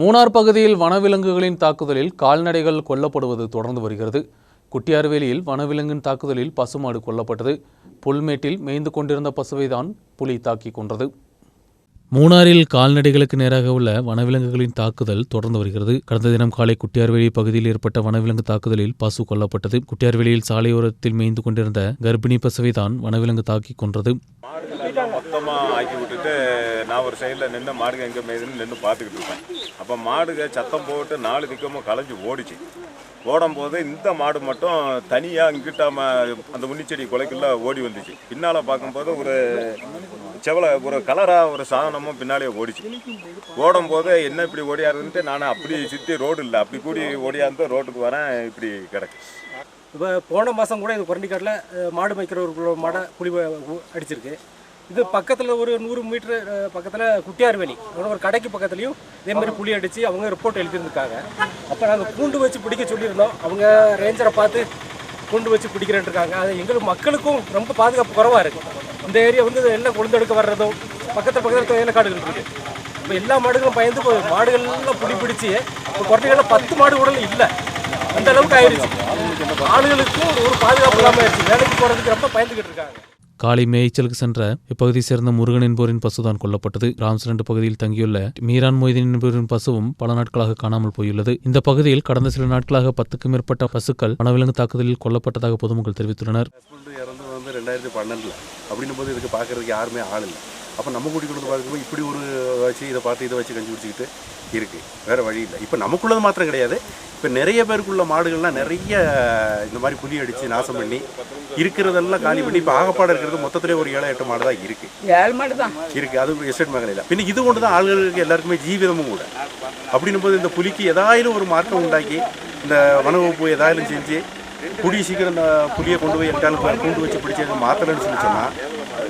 மூணார் பகுதியில் வனவிலங்குகளின் தாக்குதலில் கால்நடைகள் கொல்லப்படுவது தொடர்ந்து வருகிறது. குட்டியார்வேலியில் வனவிலங்கின் தாக்குதலில் பசுமாடு கொல்லப்பட்டது. புல்மேட்டில் மேய்ந்து கொண்டிருந்த பசுவைதான் புலி தாக்கி கொன்றது. மூணாரில் கால்நடைகளுக்கு நேராக உள்ள வனவிலங்குகளின் தாக்குதல் தொடர்ந்து வருகிறது. கடந்த தினம் காலை குட்டியார்வேலி பகுதியில் ஏற்பட்ட வனவிலங்கு தாக்குதலில் பசு கொல்லப்பட்டது. குட்டியார்வேலியில் சாலையோரத்தில் மேய்ந்து கொண்டிருந்த கர்ப்பிணி பசுவை தான் வனவிலங்கு தாக்கி கொன்றது. சத்தமாக ஆக்கி விட்டுட்டு நான் ஒரு சைடில் நின்று மாடுக எங்கே மேய்துன்னு நின்று பார்த்துக்கிட்டு இருப்பேன். அப்போ மாடுக சத்தம் போட்டு நாலு திக்கமும் களைஞ்சி ஓடிச்சு. ஓடும்போது இந்த மாடு மட்டும் தனியாக இங்கிட்டாம அந்த முன்னிச்செடி கொலைக்குள்ளே ஓடி வந்துச்சு. பின்னால் பார்க்கும்போது ஒரு செவலை ஒரு கலராக ஒரு சாதனமும் பின்னாலே ஓடிச்சு. ஓடும்போது என்ன இப்படி ஓடியாருன்ட்டு நான் அப்படி சுற்றி ரோடு இல்லை. அப்படி கூடி ஓடியாந்து ரோட்டுக்கு வரேன் இப்படி கிடக்கு. இப்போ போன மாதம் கூட இது குரண்டிக்காட்டில் மாடு மேய்க்கிற ஒரு மாடை புலி அடிச்சிருக்கு. இது பக்கத்தில் ஒரு நூறு மீட்டர் பக்கத்தில் குட்டியார்வேலி. அங்க ஒரு கடைக்கு பக்கத்துலேயும் இதே மாதிரி புலி அடித்து அவங்க ரிப்போர்ட் எழுதியிருந்துருக்காங்க. அப்போ நாங்கள் கூண்டு வச்சு பிடிக்க சொல்லியிருந்தோம். அவங்க ரேஞ்சரை பார்த்து கூண்டு வச்சு பிடிக்கிறேன்னு இருக்காங்க அது எங்களுக்கு மக்களுக்கும் ரொம்ப பாதுகாப்பு குறவாக இருக்குது இந்த ஏரியா வந்து எல்லாம் கொழுந்தெடுக்க வர்றதும் பக்கத்தில் பக்கத்தில் ஏலக்காடுகள் இருக்குது இப்போ எல்லா மாடுகளும் பயந்து போய் மாடுகள்லாம் பிடி பிடிச்சி இப்போ குறைஞ்சிகளில் பத்து மாடு கூட இல்லை. அந்த அளவுக்கு ஆயிடுச்சு. ஆளுகளுக்கும் ஒரு பாதுகாப்பு இல்லாமல் ஆயிடுச்சு. வேலைக்கு போகிறதுக்கு ரொம்ப பயந்துக்கிட்டு இருக்காங்க. காலை மேய்ச்சலுக்கு சென்ற இப்பகுதியை சேர்ந்த முருகன் என்போரின் பசுதான் கொல்லப்பட்டது. ராம்ஸ்லண்ட் பகுதியில் தங்கியுள்ள மீரான் மொய்தீன் என்பவரின் பசுவும் பல நாட்களாக காணாமல் போயுள்ளது. இந்த பகுதியில் கடந்த சில நாட்களாக பத்துக்கும் மேற்பட்ட பசுக்கள் வனவிலங்கு தாக்குதலில் கொல்லப்பட்டதாக பொதுமக்கள் தெரிவித்துள்ளனர். ஹஸ்பண்ட் வந்து ரெண்டாயிரத்தி பன்னெண்டுல அப்படின்னும் போது இதுக்கு பார்க்கறதுக்கு யாருமே ஆள் இல்லை. அப்போ நம்ம குடி கூட்டிக்கொண்டு பார்க்கும்போது இப்படி ஒரு வச்சு இதை பார்த்து இதை வச்சு கஞ்சி குடிச்சிக்கிட்டு இருக்குது வேறு வழி இல்லை. இப்போ நமக்குள்ளது மாத்திரம் கிடையாது. இப்போ நிறைய பேருக்குள்ள மாடுகள்லாம் நிறைய இந்த மாதிரி புலி அடித்து நாசம் பண்ணி இருக்கிறதெல்லாம் காலி பண்ணி இப்போ ஆகப்பாடு இருக்கிறது மொத்தத்திலே ஒரு ஏழை எட்டு மாடு தான் இருக்குது ஏழு மாடு தான் இருக்குது அது எஸ்டேட் மகளில் பின்ன இது கொண்டு தான் ஆளுகளுக்கு எல்லாருக்குமே ஜீவிதமும் கூட. அப்படின்னும் போது இந்த புலிக்கு ஏதாயிலும் ஒரு மாற்றம் உண்டாக்கி இந்த வனவகுப்பு ஏதாயிலும் செஞ்சு புடி சீக்கிரம் இந்த புலியை கொண்டு போய் எட்டாலும் கொண்டு வச்சு பிடிச்சி மாற்றலன்னு சொல்லி சொன்னால்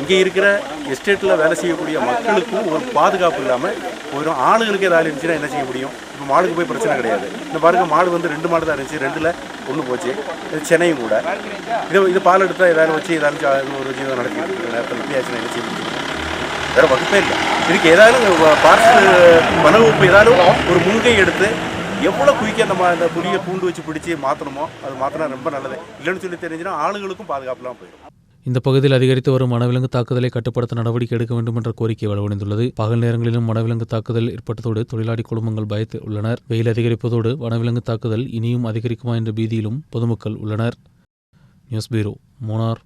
இங்கே இருக்கிற எஸ்டேட்டில் வேலை செய்யக்கூடிய மக்களுக்கும் ஒரு பாதுகாப்பு இல்லாமல் ஒரு ஆளுகளுக்கு ஏதாவது இருந்துச்சுன்னா என்ன செய்ய முடியும்? இப்போ மாடுக்கு போய் பிரச்சனை கிடையாது. இந்த பாருங்க மாடு வந்து ரெண்டு மாடு தான் இருந்துச்சு ரெண்டில் ஒன்று போச்சு. இது சென்னையும் கூட. இதை இது பால் எடுத்தால் ஏதாவது வச்சு ஏதாவது ஒரு ஜீவனம் நடத்திட்டு இருக்கிற நேரத்தில் இப்படி ஆச்சுன்னா என்ன செய்ய முடியும்? வகுப்பே இல்லை. இதுக்கு ஏதாவது பார்சல் வனவகுப்பு ஏதாவது ஒரு முன்கை எடுத்து எவ்வளோ குயிக்க நம்ம அந்த புளியை கூண்டு வச்சு பிடிச்சி மாற்றணுமோ அது மாற்றினா ரொம்ப நல்லது. இல்லைன்னு சொல்லி தெரிஞ்சுன்னா ஆளுகளுக்கும் பாதுகாப்புலாம் போயிடும். இந்த பகுதியில் அதிகரித்து வரும் வனவிலங்கு தாக்குதலை கட்டுப்படுத்த நடவடிக்கை எடுக்க வேண்டும் என்ற கோரிக்கை வலுவடைந்துள்ளது. பகல் நேரங்களிலும் வனவிலங்கு தாக்குதல் ஏற்பட்டதோடு தொழிலாளி குடும்பங்கள் பயத்து உள்ளனர். வெயில் அதிகரிப்பதோடு வனவிலங்கு தாக்குதல் இனியும் அதிகரிக்குமா என்ற பீதியிலும் பொதுமக்கள் உள்ளனர். நியூஸ் பீரோ மூனார்